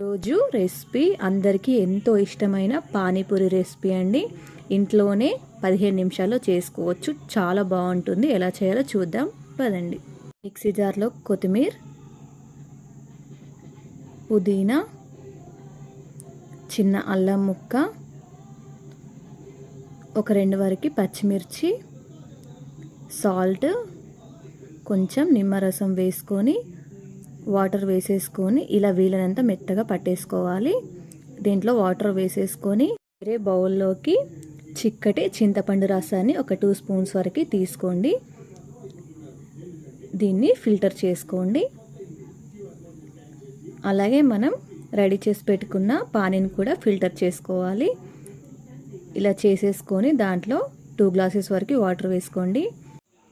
రోజు రెసిపీ అందరికీ ఎంతో ఇష్టమైన పానీపూరి రెసిపీ అండి. ఇంట్లోనే పదిహేను నిమిషాల్లో చేసుకోవచ్చు. చాలా బాగుంటుంది. ఎలా చేయాలో చూద్దాం. పదండి. మిక్సీ జార్లో కొత్తిమీర పుదీనా చిన్న అల్లం ముక్క ఒక రెండు వరకు పచ్చిమిర్చి సాల్ట్ కొంచెం నిమ్మరసం వేసుకొని వాటర్ వేసేసుకొని ఇలా వీలైనంత మెత్తగా పట్టేసుకోవాలి. దీంట్లో వాటర్ వేసేసుకొని వేరే బౌల్లోకి చిక్కటి చింతపండు రసాన్ని ఒక టూ స్పూన్స్ వరకు తీసుకోండి. దీన్ని ఫిల్టర్ చేసుకోండి. అలాగే మనం రెడీ చేసి పెట్టుకున్న పానీని కూడా ఫిల్టర్ చేసుకోవాలి. ఇలా చేసేసుకొని దాంట్లో టూ గ్లాసెస్ వరకు వాటర్ వేసుకోండి.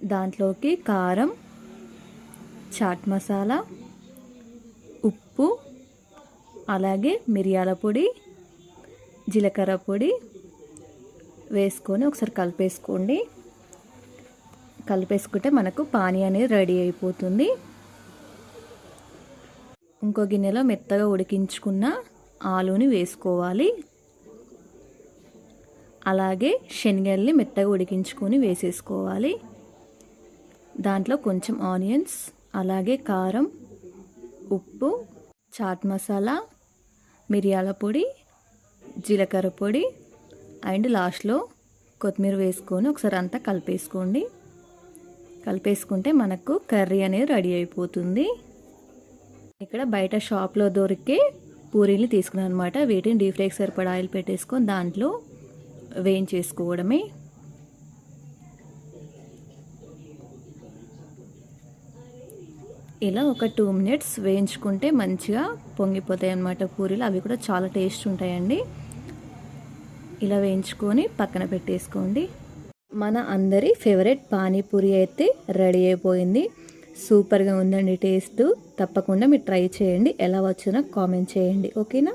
దాంట్లోకి కారం చాట్ మసాలా ఉప్పు అలాగే మిరియాల పొడి జీలకర్ర పొడి వేసుకొని ఒకసారి కలిపేసుకోండి. కలిపేసుకుంటే మనకు పానీ అనేది రెడీ అయిపోతుంది. ఇంకో గిన్నెలో మెత్తగా ఉడికించుకున్న ఆలుని వేసుకోవాలి. అలాగే శనగల్ని మెత్తగా ఉడికించుకొని వేసేసుకోవాలి. దాంట్లో కొంచెం ఆనియన్స్ అలాగే కారం ఉప్పు చాట్ మసాలా మిరియాల పొడి జీలకర్ర పొడి అండ్ లాస్ట్లో కొత్తిమీర వేసుకొని ఒకసారి అంతా కలిపేసుకోండి. కలిపేసుకుంటే మనకు కర్రీ అనేది రెడీ అయిపోతుంది. ఇక్కడ బయట షాప్లో దొరికే పూరీలు తీసుకున్నాను అనమాట వీటిని డీప్ ఫ్రైకి సరిపడా ఆయిల్ పెట్టేసుకొని దాంట్లో వేయించేసుకోవడమే. ఇలా ఒక టూ మినిట్స్ వేయించుకుంటే మంచిగా పొంగిపోతాయి అన్నమాట పూరీలు. అవి కూడా చాలా టేస్ట్ ఉంటాయండి. ఇలా వేయించుకొని పక్కన పెట్టేసుకోండి. మన అందరి ఫేవరెట్ పానీపూరి అయితే రెడీ అయిపోయింది. సూపర్గా ఉందండి టేస్ట్. తప్పకుండా మీరు ట్రై చేయండి. ఎలా వచ్చినా కామెంట్ చేయండి. ఓకేనా?